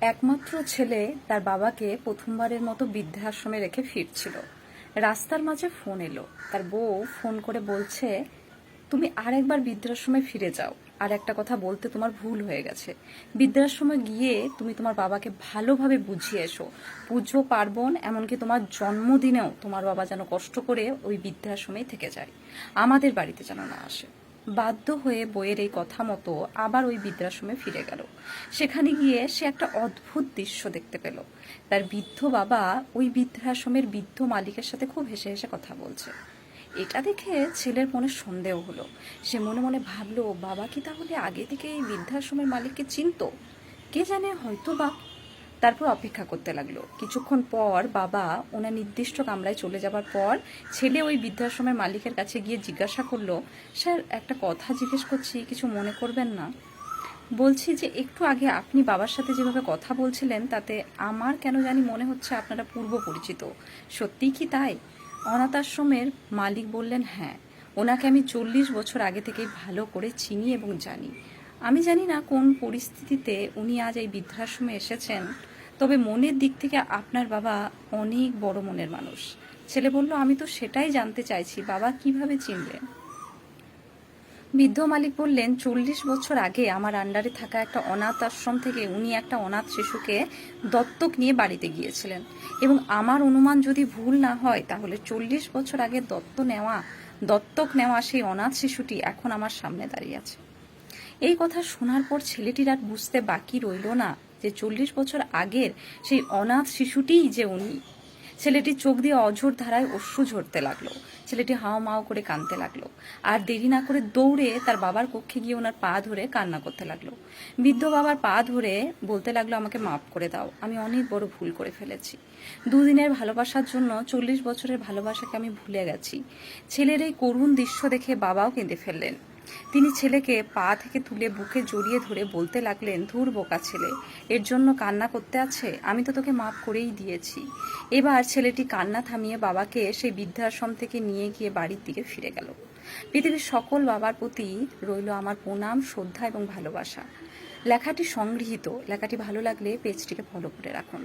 একমাত্র ছেলে তার বাবাকে প্রথমবারের মতো বৃদ্ধাশ্রমে রেখে ফিরছিল। রাস্তার মাঝে ফোন এলো। তার বউ ফোন করে বলছে, তুমি আরেকবার বৃদ্ধাশ্রমে ফিরে যাও। আর একটা কথা বলতে তোমার ভুল হয়ে গেছে। বৃদ্ধাশ্রমে গিয়ে তুমি তোমার বাবাকে ভালোভাবে বুঝিয়ে এসো। পুজো, পার্বণ, এমনকি তোমার জন্মদিনেও তোমার বাবা যেন কষ্ট করে ওই বৃদ্ধাশ্রমেই থেকে যায়। আমাদের বাড়িতে যেন না আসে। বাধ্য হয়ে বইয়ের এই কথা মতো আবার ওই বৃদ্ধাশ্রমে ফিরে গেল। সেখানে গিয়ে সে একটা অদ্ভুত দৃশ্য দেখতে পেল। তার বৃদ্ধ বাবা ওই বৃদ্ধাশ্রমের বৃদ্ধ মালিকের সাথে খুব হেসে হেসে কথা বলছে। এটা দেখে ছেলের মনে সন্দেহ হলো। সে মনে মনে ভাবলো, বাবা কি তাহলে আগে থেকে এই বৃদ্ধাশ্রমের মালিককে চিনতো? কে জানে হয়তো বা তারপর অপেক্ষা করতে লাগল। কিছুক্ষণ পর বাবা ওনার নির্দিষ্ট কামরায় চলে যাবার পর ছেলে ওই বৃদ্ধাশ্রমের মালিকের কাছে গিয়ে জিজ্ঞাসা করল, স্যার, একটা কথা জিজ্ঞেস করছি, কিছু মনে করবেন না? বলছি যে, একটু আগে আপনি বাবার সাথে যেভাবে কথা বলছিলেন, তাতে আমার কেন জানি মনে হচ্ছে আপনারা পূর্ব পরিচিত। সত্যিই কি তাই? অনাথ আশ্রমের মালিক বললেন হ্যাঁ ওনাকে আমি চল্লিশ বছর আগে থেকেই ভালো করে চিনি এবং জানি। আমি জানি না কোন পরিস্থিতিতে উনি আজ এই বৃদ্ধাশ্রমে এসেছেন। তবে মনের দিক থেকে আপনার বাবা অনেক বড় মনের মানুষ। ছেলে বলল, আমি তো সেটাই জানতে চাইছি, বাবা কীভাবে চিনলেন? বৃদ্ধ মালিক বললেন, চল্লিশ বছর আগে আমার আন্ডারে থাকা একটা অনাথ আশ্রম থেকে উনি একটা অনাথ শিশুকে দত্তক নিয়ে বাড়িতে গিয়েছিলেন এবং আমার অনুমান যদি ভুল না হয়, তাহলে চল্লিশ বছর আগে দত্ত নেওয়া, দত্তক নেওয়া সেই অনাথ শিশুটি এখন আমার সামনে দাঁড়িয়ে আছে। এই কথা শোনার পর ছেলেটির আর বুঝতে বাকি রইল না। যে চল্লিশ বছর আগের সেই অনাথ শিশুটিই যে উনি, ছেলেটি চোখ দিয়ে অঝোর ধারায় অশ্রু ঝরতে লাগল। ছেলেটি হাও মাও করে কাঁদতে লাগল। আর দেরি না করে দৌড়ে তার বাবার কক্ষে গিয়ে ওনার পা ধরে কান্না করতে লাগল। বৃদ্ধ বাবার পা ধরে বলতে লাগল, আমাকে মাফ করে দাও, আমি অনেক বড় ভুল করে ফেলেছি। দুদিনের ভালোবাসার জন্য চল্লিশ বছরের ভালোবাসাকে আমি ভুলে গেছি। ছেলের এই করুণ দৃশ্য দেখে বাবাও কেঁদে ফেললেন। তিনি ছেলেকে পা থেকে তুলে বুকে জড়িয়ে ধরে বলতে লাগলেন, ধুর বোকা ছেলে, এর জন্য কান্না করতে আছে? আমি তো তোকে মাফ করেই দিয়েছি। এবার ছেলেটি কান্না থামিয়ে বাবাকে সেই বৃদ্ধাশ্রম থেকে নিয়ে গিয়ে বাড়ির দিকে ফিরে গেল। পৃথিবীর সকল বাবার প্রতি রইল আমার প্রণাম, শ্রদ্ধা এবং ভালোবাসা। লেখাটি সংগৃহীত। লেখাটি ভালো লাগলে পেজটিকে ফলো করে রাখুন।